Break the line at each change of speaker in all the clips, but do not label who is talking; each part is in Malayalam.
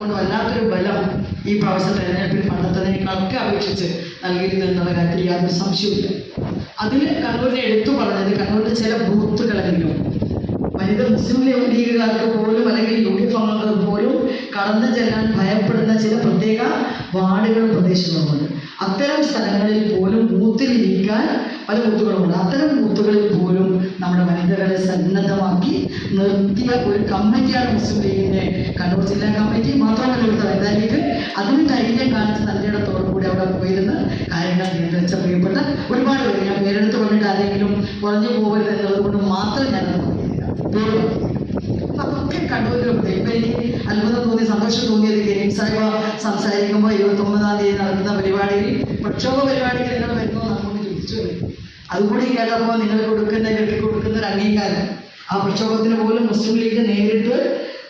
കൊണ്ട് വല്ലാത്തൊരു ബലം ഈ പ്രാവശ്യ തെരഞ്ഞെടുപ്പിൽ പണ്ടത്തതിനേക്കാളൊക്കെ അപേക്ഷിച്ച് നൽകിയിരുന്നു എന്നുള്ള കാര്യത്തിൽ യാതൊരു സംശയമില്ല അതിൽ കണ്ണൂരിനെ എടുത്തു പറഞ്ഞത് കണ്ണൂരിന്റെ ചില ബൂത്തുകളെങ്കിലും വനിത മുസ്ലിം ലീഗുകാർക്ക് പോലും അല്ലെങ്കിൽ യു ഡി പോലും കടന്നു ചെല്ലാൻ ഭയപ്പെടുന്ന ചില പ്രത്യേക വാർഡുകളും പ്രദേശങ്ങളുമുണ്ട് അത്തരം സ്ഥലങ്ങളിൽ പോലും ബൂത്തിൽ ഇരിക്കാൻ പല ബൂത്തുകളുമുണ്ട്. അത്തരം ബൂത്തുകളിൽ പോലും നമ്മുടെ വനിതകളെ സന്നദ്ധമാക്കി നിർത്തിയ ഒരു കമ്മിറ്റിയാണ് മുസ്ലിം ലീഗിന്റെ കണ്ണൂർ ജില്ലാ കമ്മിറ്റി. മാത്രമല്ല ഇവിടുത്തെ വനിതാ ലീഗ് അതിന് ധൈര്യം കാണിച്ച് നല്ലയിടത്തോടു കൂടി അവിടെ പോയിരുന്ന് കാര്യങ്ങൾ നിയന്ത്രിച്ച പ്രിയപ്പെട്ട ഒരുപാട് പേര്. ഞാൻ പേരെടുത്ത് പറഞ്ഞിട്ട് ആരെങ്കിലും കുറഞ്ഞു പോകരുത് എന്നുള്ളത് കൊണ്ട് മാത്രം ഞാൻ. അതൊക്കെ കണ്ണൂരിലുണ്ട് ഇപ്പൊ എനിക്ക് അത്ഭുതം തോന്നി സന്തോഷം തോന്നിയത് കരീം സാഹിബ സംസാരിക്കുമ്പോൾ ഇരുപത്തൊമ്പതാം തീയതി നടക്കുന്ന പരിപാടിയിൽ പ്രക്ഷോഭ പരിപാടിയിൽ നിങ്ങൾ വരുമോ നമ്മോട് ചോദിച്ചു. അതുകൂടി കേട്ടപ്പോൾ നിങ്ങൾ കൊടുക്കുന്ന കെട്ടി കൊടുക്കുന്ന ഒരു അംഗീകാരം. ആ പ്രക്ഷോഭത്തിന് പോലും മുസ്ലിം ലീഗ് നേരിട്ട്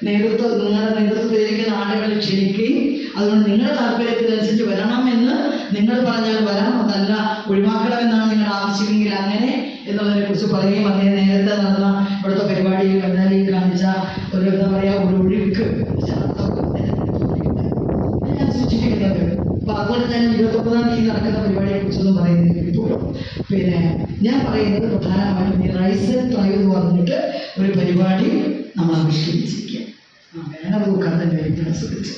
നേതൃത്വം നിങ്ങളുടെ നേതൃത്വത്തിലേക്ക് ആളുകളെ ക്ഷണിക്കുകയും അതുകൊണ്ട് നിങ്ങളുടെ താല്പര്യത്തിനനുസരിച്ച് വരണമെന്ന് നിങ്ങൾ പറഞ്ഞാൽ വരാം. അതല്ല ഒഴിവാക്കണമെന്നാണ് നിങ്ങൾ ആവശ്യമെങ്കിൽ അങ്ങനെ എന്നുള്ളതിനെ കുറിച്ച് പറയുകയും അങ്ങനെ നേരത്തെ നടന്ന ഇവിടുത്തെ പരിപാടിയിൽ വെണ്ണാലിയിൽ കാണിച്ച ഒരു എന്താ പറയാ ഒരു സൂചിപ്പിക്കുന്നത് അതുകൊണ്ട് ഞാൻ ഇരുപത്തൊമ്പതാം തീയതി നടക്കുന്ന പരിപാടിയെ കുറിച്ചൊന്നും ഇപ്പോഴും പിന്നെ ഞാൻ പറയുന്നത് പ്രധാനമായിട്ടും ഈ റൈസ് ട്രൈവ് എന്ന് പറഞ്ഞിട്ട് ഒരു പരിപാടി നമ്മൾ ആവിഷ്കരിച്ചിരിക്കുക. ആ ഞാനത് നോക്കാതെ കാര്യത്തിന് ശ്രദ്ധിച്ചു.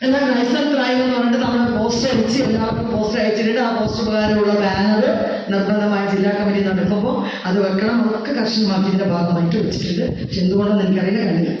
എന്നാൽ റൈസർ ട്രൈ എന്ന് പറഞ്ഞിട്ട് നമ്മൾ പോസ്റ്റർ അയച്ച് എല്ലാവർക്കും പോസ്റ്റർ അയച്ചിട്ട് ആ പോസ്റ്റർ പ്രകാരമുള്ള ബാനർ നിർബന്ധമായി ജില്ലാ കമ്മിറ്റി നടക്കുമ്പോൾ അത് വെക്കണം. അതൊക്കെ കർശനമാക്കിയതിന്റെ ഭാഗമായിട്ട് വെച്ചിട്ടുണ്ട്. പക്ഷെ എന്തുകൊണ്ടെന്ന് എനിക്കറിയില്ല. കണ്ടില്ല